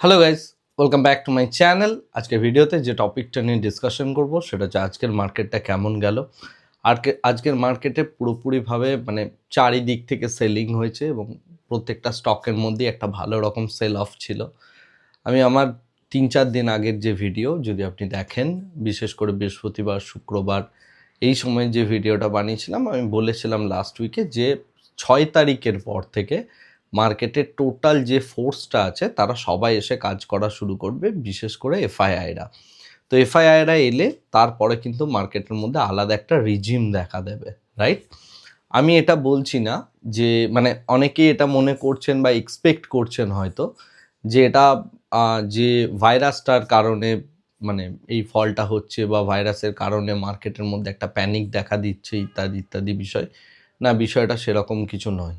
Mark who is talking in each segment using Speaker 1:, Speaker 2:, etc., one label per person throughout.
Speaker 1: Hello guys welcome back to my channel আজকের ভিডিওতে যে টপিকটা নিয়ে ডিসকাশন করব, সেটা হচ্ছে আজকের মার্কেটটা কেমন গেল। আর আজকের মার্কেটে পুরোপুরিভাবে মানে চারিদিক থেকে সেলিং হয়েছে এবং প্রত্যেকটা স্টকের মধ্যেই একটা ভালো রকম সেল অফ ছিল। আমি আমার তিন চার দিন আগের যে ভিডিও যদি আপনি দেখেন, বিশেষ করে বৃহস্পতিবার, শুক্রবার, এই সময় যে ভিডিওটা বানিয়েছিলাম, আমি বলেছিলাম লাস্ট উইকে যে ছয় তারিখের পর থেকে মার্কেটের টোটাল যে ফোর্সটা আছে, তারা সবাই এসে কাজ করা শুরু করবে, বিশেষ করে এফআইআইরা। তো এফআইআইরা এলে তারপরে কিন্তু মার্কেটের মধ্যে আলাদা একটা রিজিম দেখা দেবে রাইট আমি এটা বলছি না যে মানে অনেকেই এটা মনে করছেন বা এক্সপেক্ট করছেন হয়তো যে এটা যে ভাইরাসটার কারণে মানে এই ফলটা হচ্ছে বা ভাইরাসের কারণে মার্কেটের মধ্যে একটা প্যানিক দেখা দিচ্ছে ইত্যাদি ইত্যাদি বিষয়। না, বিষয়টা সেরকম কিছু নয়।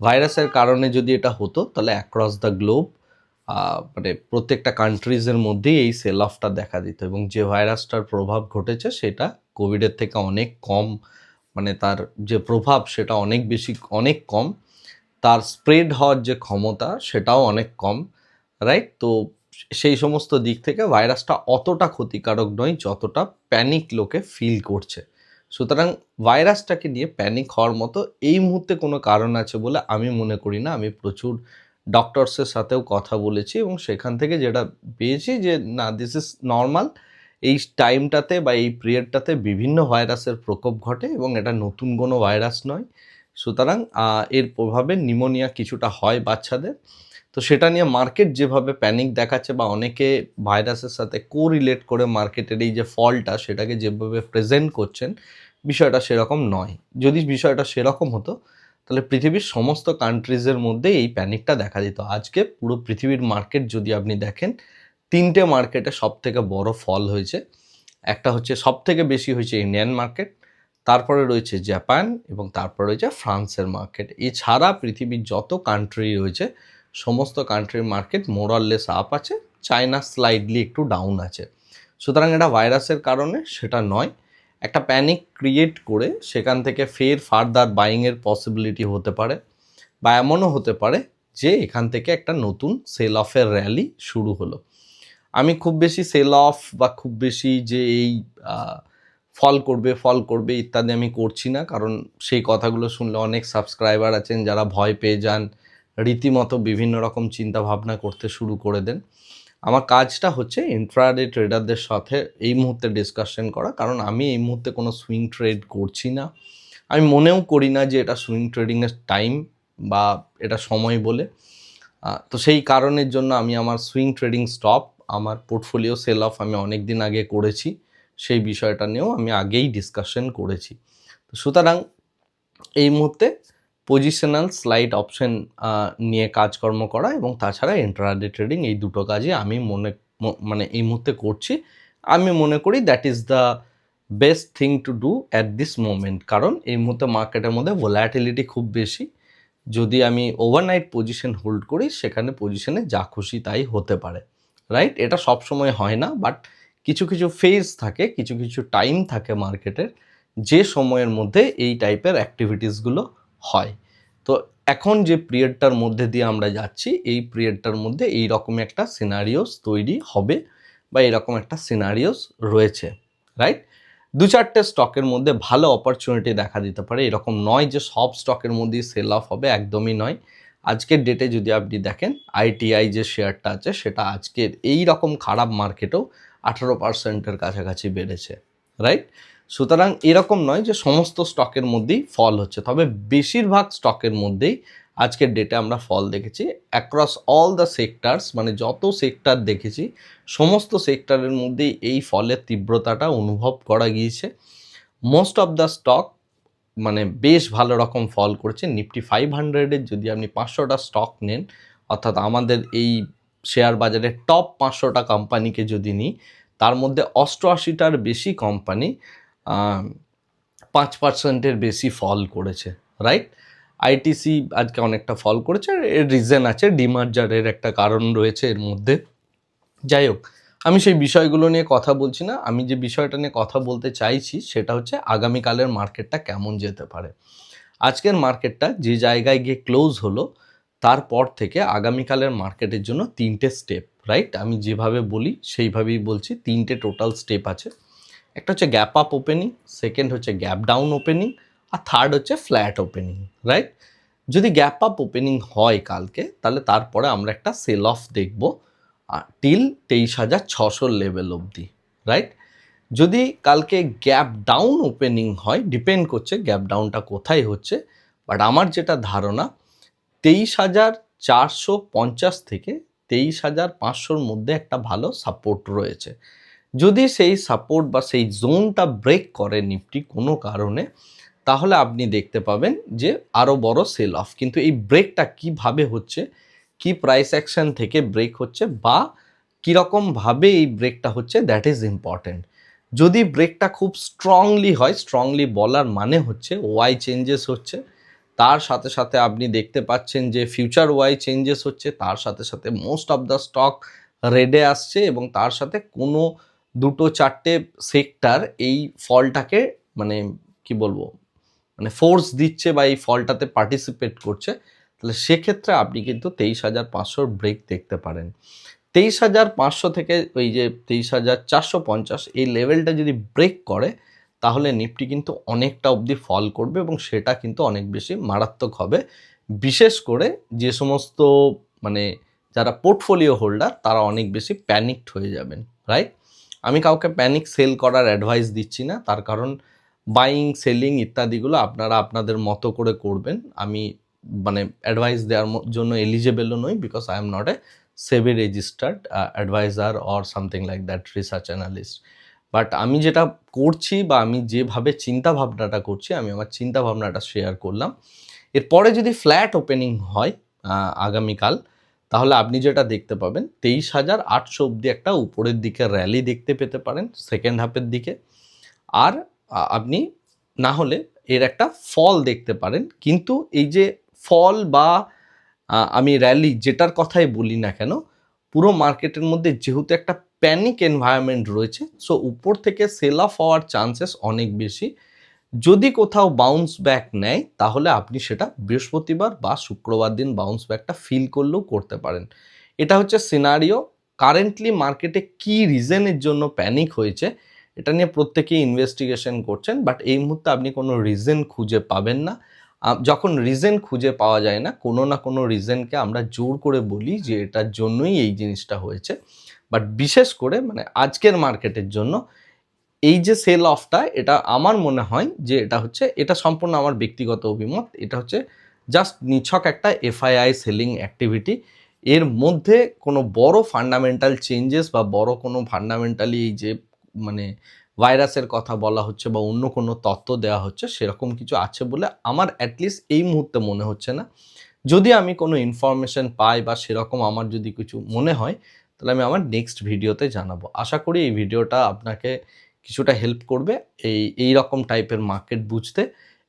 Speaker 1: ভাইরাসের কারণে যদি এটা হতো, তাহলে অ্যাক্রস দ্য গ্লোব মানে প্রত্যেকটা কান্ট্রিজের মধ্যেই এই সেল অফটা দেখা দিত এবং যে ভাইরাসটার প্রভাব ঘটেছে, সেটা কোভিডের থেকে অনেক কম মানে তার যে প্রভাব, সেটা অনেক বেশি, অনেক কম। তার স্প্রেড হওয়ার যে ক্ষমতা, সেটাও অনেক কম রাইট তো সেই সমস্ত দিক থেকে ভাইরাসটা অতটা ক্ষতিকারক নয়, যতটা প্যানিক লোকে ফিল করছে। সুতরাং ভাইরাসটাকে নিয়ে প্যানিক হওয়ার মতো এই মুহূর্তে কোনো কারণ আছে বলে আমি মনে করি না। আমি প্রচুর ডক্টরসের সাথেও কথা বলেছি এবং সেখান থেকে যেটা পেয়েছি যে, না দিস ইজ নর্মাল এই টাইমটাতে বা এই পিরিয়ডটাতে বিভিন্ন ভাইরাসের প্রকোপ ঘটে এবং এটা নতুন কোনো ভাইরাস নয়। সুতরাং এর প্রভাবে নিমোনিয়া কিছুটা হয় বাচ্চাদের। তো সেটা নিয়ে মার্কেট যেভাবে প্যানিক দেখাচ্ছে বা অনেকে ভাইরাসের সাথে কো রিলেট করে মার্কেটের এই যে ফলটা সেটাকে যেভাবে প্রেজেন্ট করছেন, বিষয়টা সেরকম নয়। যদি বিষয়টা সেরকম হতো, তাহলে পৃথিবীর সমস্ত কান্ট্রিজের মধ্যে এই প্যানিকটা দেখা দিত আজকে পুরো পৃথিবীর মার্কেট যদি আপনি দেখেন, তিনটে মার্কেটে সব থেকে বড় ফল হয়েছে। একটা হচ্ছে সব থেকে বেশি হয়েছে ইন্ডিয়ান মার্কেট তারপরে রয়েছে জাপান এবং তারপরে রয়েছে ফ্রান্সের মার্কেট এছাড়া পৃথিবীর যত কান্ট্রি রয়েছে সমস্ত কান্ট্রির market more or less up আছে চায়না স্লাইডলি একটু ডাউন আছে। সুতরাং এটা ভাইরাসের কারণে সেটা নয়। একটা প্যানিক ক্রিয়েট করে সেখান থেকে ফের ফার্দার বাইংয়ের পসিবিলিটি হতে পারে বা এমনও হতে পারে যে এখান থেকে একটা নতুন সেল অফের র্যালি শুরু হলো। আমি খুব বেশি সেল অফ বা খুব বেশি যে এই ফল করবে ফল করবে ইত্যাদি আমি করছি না, কারণ সেই কথাগুলো শুনলে অনেক সাবস্ক্রাইবার আছেন যারা ভয় পেয়ে যান রীতিমতো বিভিন্ন রকম চিন্তা ভাবনা করতে শুরু করে দেন। আমার কাজটা হচ্ছে ইন্ট্রাডে ট্রেডারদের সাথে এই মুহূর্তে ডিসকাশন করা। কারণ আমি এই মুহূর্তে কোনো সুইং ট্রেড করছি না। আমি মনেও করি না যে এটা সুইং ট্রেডিংয়ের টাইম বা এটা সময় বলে। তো সেই কারণের জন্য আমি আমার সুইং ট্রেডিং স্টপ আমার পোর্টফোলিও সেল অফ আমি অনেক দিন আগে করেছি। সেই বিষয়টা নিয়েও আমি আগেই ডিসকাশন করেছি। তো সুতরাং এই মুহূর্তে পজিশনাল স্লাইড অপশন নিয়ে কাজকর্ম করা এবং তাছাড়া ইন্টারডে ট্রেডিং এই দুটো কাজই আমি মনে মানে এই মুহূর্তে করছি। আমি মনে করি that is the best thing to do at this moment কারণ এই মুহূর্তে মার্কেটের মধ্যে ভোলাটিলিটি খুব বেশি। যদি আমি ওভারনাইট পজিশন হোল্ড করি, সেখানে পজিশনে যা খুশি তাই হতে পারে রাইট এটা সব সময় হয় না বাট কিছু কিছু ফেজ থাকে, কিছু কিছু টাইম থাকে মার্কেটের যে সময়ের মধ্যে এই টাইপের অ্যাক্টিভিটিসগুলো হয়। তো এখন যে পিরিয়ডটার মধ্যে দিয়ে আমরা যাচ্ছি, এই পিরিয়ডটার মধ্যে এই রকম একটা সিনারিওস তৈরি হবে বা এরকম একটা সিনারিওস রয়েছে রাইট দু চারটে স্টকের মধ্যে ভালো অপরচুনিটি দেখা দিতে পারে। এরকম নয় যে সব স্টকের মধ্যেই সেল অফ হবে, একদমই নয়। আজকের ডেটে যদি আপনি দেখেন আইটিআই যে শেয়ারটা আছে, সেটা আজকের এই রকম খারাপ মার্কেটেও আঠারো পার্সেন্টের কাছাকাছি বেড়েছে রাইট সুতরাং এরকম নয় যে সমস্ত স্টকের মধ্যেই ফল হচ্ছে। তবে বেশিরভাগ স্টকের মধ্যেই আজকের ডেটে আমরা ফল দেখেছি। অ্যাক্রস অল দ্য সেক্টরস মানে যত সেক্টর দেখেছি, সমস্ত সেক্টরের মধ্যেই এই ফলের তীব্রতাটা অনুভব করা গিয়েছে। মোস্ট অফ দ্য স্টক মানে বেশ ভালো রকম ফল করেছে। নিফটি ফাইভ হান্ড্রেডের যদি আপনি পাঁচশোটা স্টক নেন, অর্থাৎ আমাদের এই শেয়ার বাজারের টপ পাঁচশোটা কোম্পানিকে যদি নিই, তার মধ্যে অষ্টআশিটার বেশি কোম্পানি পাঁচ পার্সেন্টের বেশি ফল করেছে রাইট আইটিসি আজকে অনেকটা ফল করেছে এর রিজন আছে ডিমার্জারের একটা কারণ রয়েছে এর মধ্যে। যাই হোক, আমি সেই বিষয়গুলো নিয়ে কথা বলছি না। আমি যে বিষয়টা নিয়ে কথা বলতে চাইছি, সেটা হচ্ছে আগামীকালের মার্কেটটা কেমন যেতে পারে। আজকের মার্কেটটা যে জায়গায় গিয়ে ক্লোজ হলো, তারপর থেকে আগামীকালের মার্কেটের জন্য তিনটে স্টেপ রাইট আমি যেভাবে বলি, সেইভাবেই বলছি, তিনটে টোটাল স্টেপ আছে। একটা হচ্ছে গ্যাপ আপ ওপেনিং সেকেন্ড হচ্ছে গ্যাপ ডাউন ওপেনিং আর থার্ড হচ্ছে ফ্ল্যাট ওপেনিং রাইট যদি গ্যাপ আপ ওপেনিং হয় কালকে, তাহলে তারপরে আমরা একটা সেল অফ দেখব টিল তেইশ হাজার ছশোর লেভেল অবধি রাইট যদি কালকে গ্যাপ ডাউন ওপেনিং হয় ডিপেন্ড করছে গ্যাপ ডাউনটা কোথায় হচ্ছে বাট আমার যেটা ধারণা, তেইশ হাজার চারশো পঞ্চাশ থেকে তেইশ হাজার পাঁচশোর মধ্যে একটা ভালো সাপোর্ট রয়েছে। যদি সেই সাপোর্ট বা সেই জোনটা ব্রেক করে নিফটি কোনো কারণে, তাহলে আপনি দেখতে পাবেন যে আরও বড় সেল অফ কিন্তু এই ব্রেকটা কীভাবে হচ্ছে, কি প্রাইস অ্যাকশন থেকে ব্রেক হচ্ছে বা কীরকমভাবে এই ব্রেকটা হচ্ছে দ্যাট ইজ ইম্পর্ট্যান্ট যদি ব্রেকটা খুব স্ট্রংলি হয় স্ট্রংলি বলার মানে হচ্ছে ওয়াই চেঞ্জেস হচ্ছে, তার সাথে সাথে আপনি দেখতে পাচ্ছেন যে ফিউচার ওয়াই চেঞ্জেস হচ্ছে, তার সাথে সাথে মোস্ট অফ দ্য স্টক রেডে আসছে এবং তার সাথে কোনো দুটো চারটে সেক্টর এই ফলটাকে মানে কি বলব মানে ফোর্স দিচ্ছে বা এই ফলটাতে পার্টিসিপেট করছে, তাহলে সেক্ষেত্রে আপনি কিন্তু তেইশ হাজার পাঁচশোর ব্রেক দেখতে পারেন। তেইশ হাজার পাঁচশো থেকে ওই যে তেইশ হাজার চারশো পঞ্চাশ এই লেভেলটা যদি ব্রেক করে, তাহলে নিফটি কিন্তু অনেকটা অবধি ফল করবে এবং সেটা কিন্তু অনেক বেশি মারাত্মক হবে। বিশেষ করে যে সমস্ত মানে যারা পোর্টফোলিও হোল্ডার তারা অনেক বেশি প্যানিকড হয়ে যাবেন রাইট আমি কাউকে প্যানিক সেল করার অ্যাডভাইস দিচ্ছি না। তার কারণ বাইং সেলিং ইত্যাদিগুলো আপনারা আপনাদের মতো করে করবেন। আমি মানে অ্যাডভাইস দেওয়ার জন্য এলিজেবেলও নই because I am not a SEBI registered adviser or something like that research analyst but আমি যেটা করছি বা আমি যেভাবে চিন্তা ভাবনাটা করছি, আমি আমার চিন্তা ভাবনাটা শেয়ার করলাম। এরপরে যদি ফ্ল্যাট ওপেনিং হয় আগামীকাল তাহলে আপনি যেটা দেখতে পাবেন, তেইশ হাজার আটশো অব্দি একটা উপরের দিকে র্যালি দেখতে পেতে পারেন সেকেন্ড হাফের দিকে। আর আপনি না হলে এর একটা ফল দেখতে পারেন। কিন্তু এই যে ফল বা আমি র্যালি যেটার কথাই বলি না কেন, পুরো মার্কেটের মধ্যে যেহেতু একটা প্যানিক এনভায়রনমেন্ট রয়েছে সো উপর থেকে সেল অফ হওয়ার চান্সেস অনেক বেশি। যদি কোথাও বাউন্স ব্যাক নেয়, তাহলে আপনি সেটা বৃহস্পতিবার বা শুক্রবার দিন বাউন্স ব্যাকটা ফিল করলেও করতে পারেন। এটা হচ্ছে সিনারিও কারেন্টলি মার্কেটে কি রিজনের জন্য প্যানিক হয়েছে, এটা নিয়ে প্রত্যেকেই ইনভেস্টিগেশন করছেন বাট এই মুহূর্তে আপনি কোনো রিজন খুঁজে পাবেন না। যখন রিজন খুঁজে পাওয়া যায় না, কোনো না কোনো রিজনকে আমরা জোর করে বলি যে এটার জন্যই এই জিনিসটা হয়েছে। বাট বিশেষ করে মানে আজকের মার্কেটের জন্য এই যে সেল অফটা এটা আমার মনে হয় যে এটা হচ্ছে, এটা সম্পূর্ণ আমার ব্যক্তিগত অভিমত, এটা হচ্ছে জাস্ট নিছক একটা এফআইআই সেলিং অ্যাক্টিভিটি এর মধ্যে কোনো বড় ফান্ডামেন্টাল চেঞ্জেস বা বড় কোনো ফান্ডামেন্টালি এই যে মানে ভাইরাসের কথা বলা হচ্ছে বা অন্য কোনো তত্ত্ব দেওয়া হচ্ছে, সেরকম কিছু আছে বলে আমার অ্যাটলিস্ট এই মুহূর্তে মনে হচ্ছে না। যদি আমি কোনো ইনফরমেশন পাই বা সেরকম আমার যদি কিছু মনে হয়, তাহলে আমি আমার নেক্সট ভিডিওতে জানাব। আশা করি এই ভিডিওটা আপনাকে কিছুটা হেল্প করবে এই এই রকম টাইপের মার্কেট বুঝতে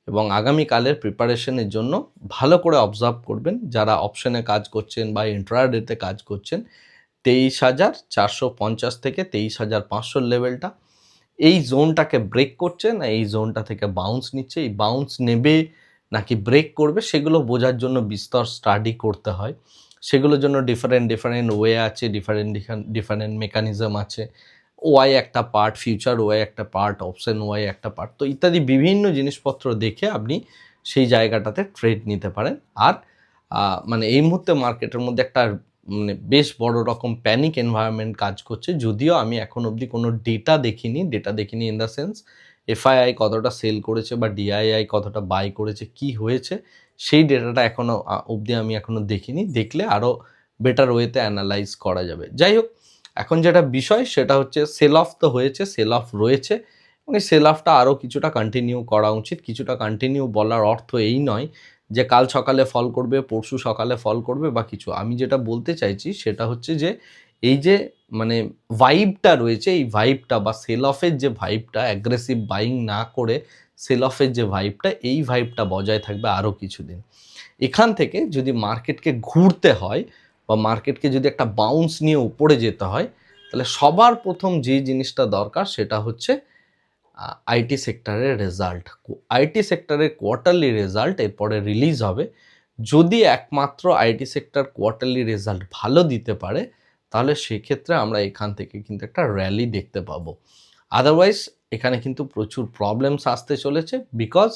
Speaker 1: এবং আগামীকালের প্রিপারেশনের জন্য ভালো করে অবজার্ভ করবেন। যারা অপশনে কাজ করছেন বা ইন্ট্রাডেতে কাজ করছেন, তেইশ হাজার চারশো পঞ্চাশ থেকে তেইশ হাজার পাঁচশোর লেভেলটা এই জোনটাকে ব্রেক করছে না এই জোনটা থেকে বাউন্স নিচ্ছে, এই বাউন্স নেবে নাকি ব্রেক করবে, সেগুলো বোঝার জন্য বিস্তর স্টাডি করতে হয়। সেগুলোর জন্য ডিফারেন্ট ডিফারেন্ট ওয়ে আছে ডিফারেন্ট ডিফারেন্ট মেকানিজম আছে। ওয়াই একটা পার্ট ফিউচার ওয়াই একটা পার্ট অপশন ওয়াই একটা পার্ট তো ইত্যাদি বিভিন্ন জিনিসপত্র দেখে আপনি সেই জায়গাটাতে ট্রেড নিতে পারেন। আর মানে এই মুহূর্তে মার্কেটের মধ্যে একটা মানে বেশ বড় রকম প্যানিক এনভায়রনমেন্ট কাজ করছে, যদিও আমি এখন অবধি কোনো ডেটা দেখিনি। ডেটা দেখিনি ইন দ্য সেন্স এফআইআই কতটা সেল করেছে বা ডিআইআই কতটা বাই করেছে, কি হয়েছে, সেই ডেটাটা এখনও অবধি আমি এখনও দেখিনি। দেখলে আরও বেটার ওয়েতে অ্যানালাইজ করা যাবে। যাই হোক এখন যেটা বিষয় সেটা হচ্ছে সেল অফ তো হয়েছে সেল অফ রয়েছে এবং এই সেল অফটা আরও কিছুটা কন্টিনিউ করা উচিত। কিছুটা কন্টিনিউ বলার অর্থ এই নয় যে কাল সকালে ফল করবে, পরশু সকালে ফল করবে বা কিছু। আমি যেটা বলতে চাইছি সেটা হচ্ছে যে এই যে মানে ভাইবটা রয়েছে, এই ভাইবটা বা সেল অফের যে ভাইবটা অ্যাগ্রেসিভ বাইং না করে সেল অফের যে ভাইবটা এই ভাইবটা বজায় থাকবে আরও কিছুদিন। এখান থেকে যদি মার্কেটকে ঘুরতে হয় বা মার্কেটকে যদি একটা বাউন্স নিয়ে উপরে যেতে হয়, তাহলে সবার প্রথম যে জিনিসটা দরকার সেটা হচ্ছে আইটি সেক্টরের রেজাল্ট আইটি সেক্টরের কোয়ার্টারলি রেজাল্ট এরপরে রিলিজ হবে। যদি একমাত্র আইটি সেক্টর কোয়ার্টারলি রেজাল্ট ভালো দিতে পারে, তাহলে সেক্ষেত্রে আমরা এখান থেকে কিন্তু একটা র্যালি দেখতে পাবো। আদারওয়াইজ এখানে কিন্তু প্রচুর প্রবলেমস আসতে চলেছে বিকজ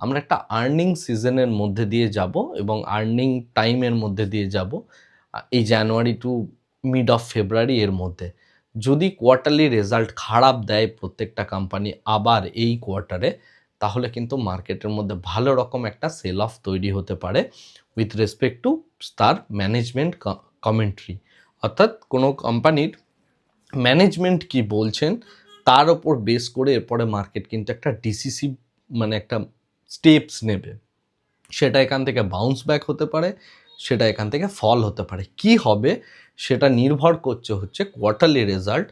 Speaker 1: আমরা একটা আর্নিং সিজনের মধ্যে দিয়ে যাব এবং আর্নিং টাইমের মধ্যে দিয়ে যাব। এই January to mid of February এর মধ্যে, যদি কোয়ার্টারলি রেজাল্ট খারাপ দেয় প্রত্যেকটা কোম্পানি আবার এই কোয়ার্টারে তাহলে কিন্তু মার্কেটের মধ্যে ভালো রকম একটা সেল অফ তৈরি হতে পারে উইথ রেসপেক্ট টু তার ম্যানেজমেন্ট কমেন্ট্রি অর্থাৎ কোনো কোম্পানির ম্যানেজমেন্ট কি বলছেন, তার ওপর বেস করে এরপরে মার্কেট কিন্তু একটা ডিসিসিভ মানে একটা স্টেপস নেবে। সেটা এখান থেকে বাউন্স ব্যাক হতে পারে সেটা এখান থেকে ফল হতে পারে। কি হবে? সেটা নির্ভর করছে হচ্ছে কোয়ার্টারলি রেজাল্ট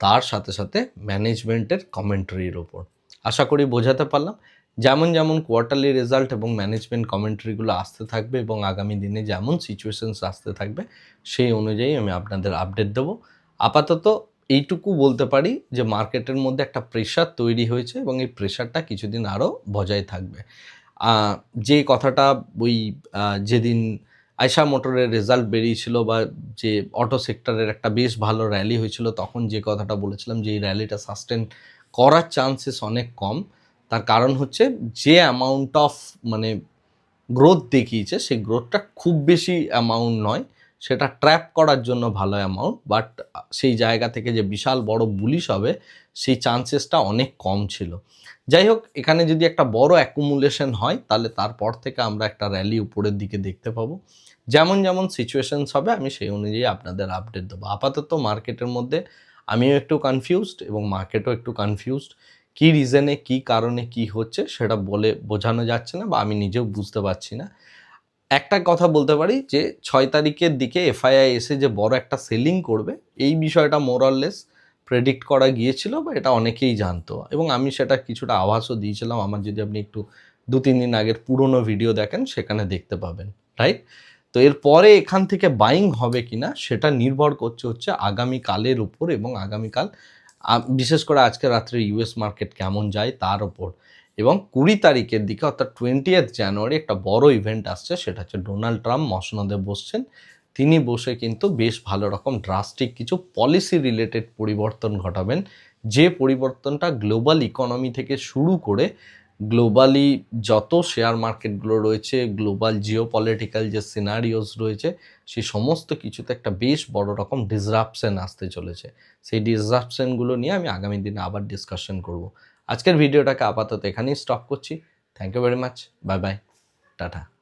Speaker 1: তার সাথে সাথে ম্যানেজমেন্টের কমেন্ট্রির ওপর আশা করি বোঝাতে পারলাম। যেমন যেমন কোয়ার্টারলি রেজাল্ট এবং ম্যানেজমেন্ট কমেন্ট্রিগুলো আসতে থাকবে এবং আগামী দিনে যেমন সিচুয়েশনস আসতে থাকবে, সেই অনুযায়ী আমি আপনাদের আপডেট দেবো। আপাতত এইটুকু বলতে পারি যে মার্কেটের মধ্যে একটা প্রেশার তৈরি হয়েছে এবং এই প্রেশারটা কিছুদিন আরও বজায় থাকবে। যে কথাটা ওই যেদিন আয়শা মোটরের রেজাল্ট বেরিয়েছিল বা যে অটো সেক্টরের একটা বেশ ভালো র্যালি হয়েছিল, তখন যে কথাটা বলেছিলাম যে এই র্যালিটা সাস্টেন করার চান্সেস অনেক কম। তার কারণ হচ্ছে যে অ্যামাউন্ট অফ মানে গ্রোথ দেখিয়েছে, সেই গ্রোথটা খুব বেশি অ্যামাউন্ট নয়। সেটা ট্র্যাপ করার জন্য ভালো অ্যামাউন্ট বাট সেই জায়গা থেকে যে বিশাল বড় বুলিশ হবে, সেই চান্সেসটা অনেক কম ছিল। যাই হোক, এখানে যদি একটা বড় অ্যাকুমুলেশন হয়, তাহলে তারপর থেকে আমরা একটা র্যালি উপরের দিকে দেখতে পাবো। যেমন যেমন সিচুয়েশনস হবে, আমি সেই অনুযায়ী আপনাদের আপডেট দেবো। আপাতত মার্কেটের মধ্যে আমিও একটু কনফিউজড এবং মার্কেটও একটু কনফিউজড কী রিজনে কী কারণে, কি হচ্ছে সেটা বলে বোঝানো যাচ্ছে না বা আমি নিজেও বুঝতে পারছি না। একটা কথা বলতে পারি যে, ছয় তারিখের দিকে এফআইআই এসে যে বড় একটা সেলিং করবে, এই বিষয়টা মোরাললেস প্রেডিক্ট করা গিয়েছিল বা এটা অনেকেই জানতো। এবং আমি সেটা কিছুটা আভাসও দিয়েছিলাম। আমার যদি আপনি একটু দু তিন দিন আগের পুরনো ভিডিও দেখেন, সেখানে দেখতে পাবেন রাইট তো এরপরে এখান থেকে বাইং হবে কিনা সেটা নির্ভর করছে হচ্ছে আগামীকালের উপর এবং আগামীকাল বিশেষ করে আজকে রাত্রে ইউএস মার্কেট কেমন যায় তার ওপর এবং কুড়ি তারিখের দিকে অর্থাৎ টোয়েন্টিয়েথ জানুয়ারি একটা বড় ইভেন্ট আসছে, সেটা হচ্ছে ডোনাল্ড ট্রাম্প মসনদে বসছেন। তিনি বসে কিন্তু বেশ ভালো রকম ড্রাস্টিক কিছু পলিসি রিলেটেড পরিবর্তন ঘটাবেন। যে পরিবর্তনটা গ্লোবাল ইকোনমি থেকে শুরু করে গ্লোবালি যত শেয়ার মার্কেটগুলো রয়েছে গ্লোবাল জিও পলিটিক্যাল যে সিনারিওস রয়েছে সেই সমস্ত কিছুতে একটা বেশ বড় রকম ডিসরাপশন আসতে চলেছে। সেই ডিসরাপশনগুলো নিয়ে আমি আগামী দিনে আবার ডিসকাশন করব। আজকের ভিডিওটাকে আপাতত এখানেই স্টপ করছি। Thank you very much bye bye tata